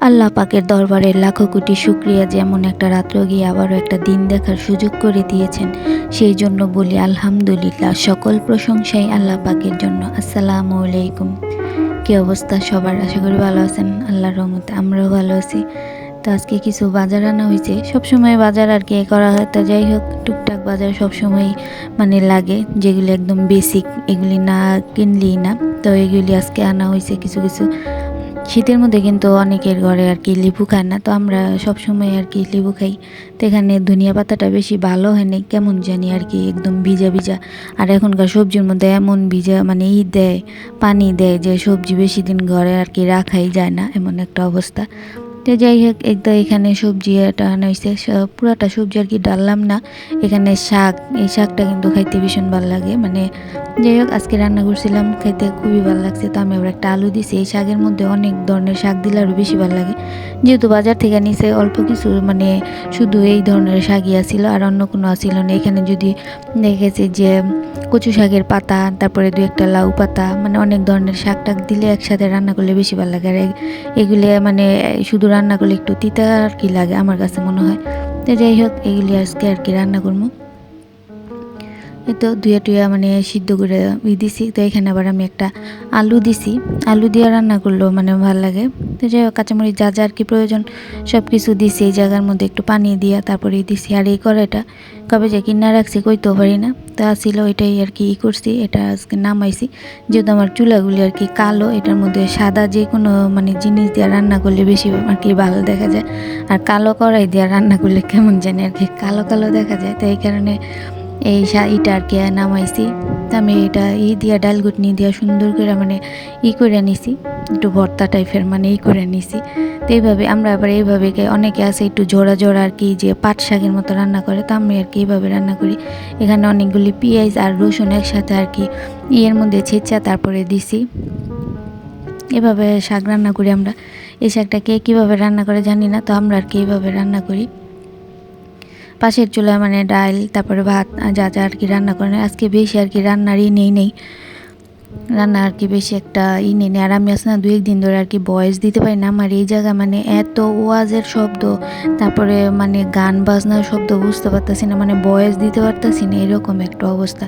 আল্লাহ পাকের দরবারের লাখো কোটি শুক্রিয়া যেমন একটা রাত্র গিয়ে আবারও একটা দিন দেখার সুযোগ করে দিয়েছেন, সেই জন্য বলি আলহামদুলিল্লাহ। সকল প্রশংসাই আল্লাহ পাকের জন্য। আসসালামু আলাইকুম। কী অবস্থা সবার? আশা করি ভালো আছেন। আল্লাহর রহমতে আমরাও ভালো আছি। তো আজকে কিছু বাজার আনা হয়েছে। সবসময় বাজার আর কি করা হয়। তো যাই হোক, টুকটাক বাজার সবসময় মানে লাগে, যেগুলি একদম বেসিক এগুলি না কিনলেই না। তো এগুলি আজকে আনা হয়েছে কিছু কিছু শীতের মধ্যে কিন্তু অনেকের ঘরে আর কি লেবু খায় না, তো আমরা সব সময় আর কি লেবু খাই। তো এখানে ধনিয়া পাতাটা বেশি ভালো হয় না কেমন জানি আর কি একদম ভিজা ভিজা। আর এখনকার সবজির মধ্যে এমন ভিজা মানে ই দেয়, পানি দেয় যে সবজি বেশি দিন ঘরে আর কি রাখাই যায় না, এমন একটা অবস্থা। তো যাই হোক একদম এখানে সবজি এটা আনা হয়েছে পুরাটা সবজি আর কি ডাললাম না। এখানে শাক, এই শাকটা কিন্তু খাইতে ভীষণ ভালো লাগে। মানে যাই হোক, আজকে রান্না করছিলাম, খাইতে খুবই ভালো লাগছে। তো আমি আবার একটা আলু দিছি। এই শাকের মধ্যে অনেক ধরনের শাক দিলে আরও বেশি ভালো লাগে। যেহেতু বাজার থেকে নিচে অল্প কিছু মানে শুধু এই ধরনের শাকই আছিল, আর অন্য কোনো আছিল না। এখানে যদি দেখেছি যে কচু শাকের পাতা, তারপরে দু একটা লাউ পাতা মানে অনেক ধরনের শাক টাক দিলে একসাথে রান্না করলে বেশি ভালো লাগে। আর এগুলি মানে শুধু রান্না করলে একটু তিতা আর কি লাগে আমার কাছে মনে হয়। তো যাই হোক, এগুলি আজকে আর কি রান্না করব। তো দুয়া টুয়া মানে সিদ্ধ করে ই দিছি। তো এখানে আবার আমি একটা আলু দিছি। আলু দিয়ে রান্না করলেও মানে ভালো লাগে। তো যাই হোক, কাঁচামরিচ যা যা আর কি প্রয়োজন সব কিছু দিছি। এই জায়গার মধ্যে একটু পানি দিয়া তারপরে দিছি। আর এই কড়াইটা কবে যে কিনা রাখছি কইতেও পারি না। তা ছিল এটাই আর কি ই করছি, এটা আজকে নামাইছি। যেহেতু আমার চুলাগুলি আর কি কালো, এটার মধ্যে সাদা যে কোনো মানে জিনিস দিয়ে রান্না করলে বেশি আর কি ভালো দেখা যায়। আর কালো কড়াই দিয়ে রান্না করলে কেমন জানি আর কি কালো কালো দেখা যায়। তো এই কারণে এই শা ইটা আর কি নামাইছি। আমি এটা ই দিয়া ডাল গুটনি দিয়া সুন্দর করে মানে ই করে নিছি। একটু ভর্তা টাইপের মানে ই করে নিছি। তো এইভাবে আমরা আবার এইভাবে অনেকে আছে একটু জোড়া জোড়া আর কি যে পাট শাকের মতো রান্না করে। তো আমি আর কি এইভাবে রান্না করি। এখানে অনেকগুলি পেঁয়াজ আর রসুন একসাথে আর কি ইয়ের মধ্যে ছেঁচা তারপরে দিছি। এভাবে শাক রান্না করি আমরা। এই শাকটা কে কীভাবে রান্না করে জানি না, তো আমরা আর কি এইভাবে রান্না করি। পাশের চুলায় মানে ডাল, তারপরে ভাত যা যা আর কি রান্না করেন। আজকে বেশি আর কি রান্নারই নেই নেই। রান্না আর কি বেশি একটা ই নেই। আর আমি আসলে দু একদিন ধরে আর কি ভয়েস দিতে পারি না, আমার এই জায়গা মানে এত ওয়াজের শব্দ, তারপরে মানে গান বাজনার শব্দ বুঝতে পারতেছি না মানে ভয়েস দিতে পারতেছি না, এরকম একটা অবস্থা।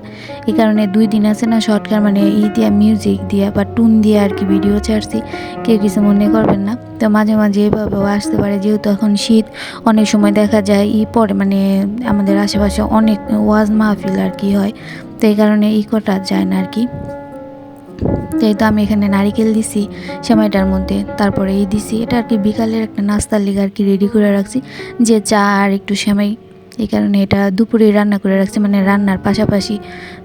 এই কারণে দুই দিন আছে না শর্টকার মানে ই দিয়া মিউজিক দিয়া বা টুন দিয়ে আর কি ভিডিও ছাড়ছি, কেউ কিছু মনে করবেন না। তো মাঝে মাঝে এভাবেও আসতে পারে, যেহেতু এখন শীত, অনেক সময় দেখা যায় ই পরে মানে আমাদের আশেপাশে অনেক ওয়াজ মাহফিল আর কি হয়, তো এই কারণে ই করা যায় না আর কি। তো এই তো আমি এখানে নারিকেল দিছি, সেমাইটার মধ্যে তারপরে এই দিছি। এটা আর কি বিকালের একটা নাস্তার লিগে আর কি রেডি করে রাখছি। যে চা আর একটু সেমাই, এই কারণে এটা দুপুরে রান্না করে রাখছি মানে রান্নার পাশাপাশি।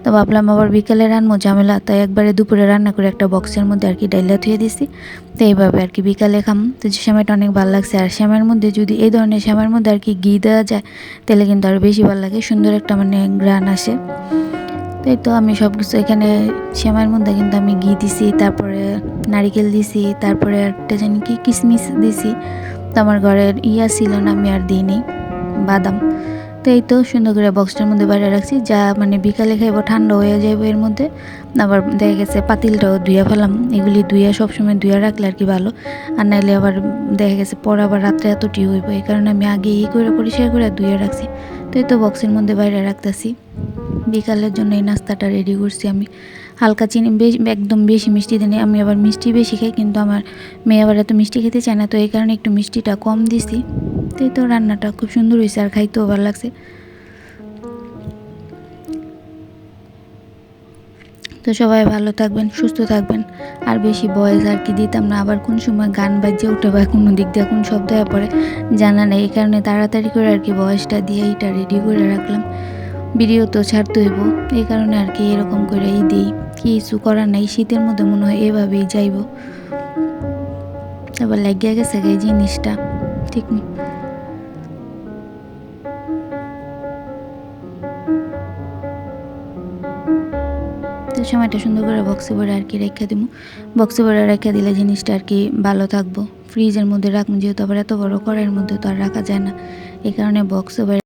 তো ভাবলাম আবার বিকালে রান্না ঝামেলা, তাই একবারে দুপুরে রান্না করে একটা বক্সের মধ্যে আর কি ডাইলা থুয়ে দিছি। তো এইভাবে আর কি বিকালে খাম। তো যে সেমাইটা অনেক ভালো লাগছে, আর শ্যামের মধ্যে যদি এই ধরনের শ্যামের মধ্যে আর কি ঘি দেওয়া যায়, তাহলে কিন্তু আরও বেশি ভালো লাগে। সুন্দর একটা মানে গ্রান আসে। তো এই তো আমি সব কিছু এখানে শ্যামার মধ্যে কিন্তু আমি ঘি দিছি, তারপরে নারিকেল দিছি, তারপরে একটা জানি কি কিশমিশ দিছি। তো আমার ঘরের ইয়া ছিল না, আমি আর দিইনি, বাদাম। তো এই তো সুন্দর করে বক্সটার মধ্যে বাইরে রাখছি, যা মানে বিকালে খাইবো, ঠান্ডা হয়ে যাবে এর মধ্যে। আবার দেখা গেছে পাতিলটাও ধুয়ে ফেলাম, এগুলি ধুয়ে সবসময় ধুয়ে রাখলে আর কি ভালো। আর নাইলে আবার দেখা গেছে পর আবার রাত্রে এতটি হইব, এই কারণে আমি আগে ই করে পরিষ্কার করে ধুয়ে রাখছি। তো এই তো বক্সের মধ্যে বাইরে রাখতেছি। বিকালের জন্য এই নাস্তাটা রেডি করছি আমি। হালকা চিনি, বেশ, একদম বেশি মিষ্টি দিনে আমি আবার মিষ্টি বেশি খাই, কিন্তু আমার মেয়ে আবার এত মিষ্টি খেতে চায় না, তো এই কারণে একটু মিষ্টিটা কম দিছি। তো তো রান্নাটা খুব সুন্দর হয়েছে, আর খাইতেও ভালো লাগছে। তো সবাই ভালো থাকবেন, সুস্থ থাকবেন। আর বেশি বয়স আর কি দিতাম না, আবার কোন সময় গান বাজিয়ে উঠে বা কোনো দিক দিয়ে কোন শব্দ হয়ে পড়ে, জানা নেই। এই কারণে তাড়াতাড়ি করে আর কি বয়সটা দিয়ে এইটা রেডি করে রাখলাম। ভিডিও তো ছাড়তে হইব। এই কারণে আর কি এরকম করে এই দিই। কিছু করার নাই, শীতের মধ্যে মনে হয় এভাবেই যাইব। আবার লাগিয়ে গেছে এই জিনিসটা, ঠিক তো সময়টা সুন্দর করে বক্সে ভরে আর কি রেখে দিব বক্সে ভরে রেখে দিলে জিনিসটা আর কি ভালো থাকব। ফ্রিজের মধ্যে রাখব, যেহেতু আবার এত বড় কড়াইয়ের মধ্যে তো আর রাখা যায় না। এই কারণে বক্সে ভরে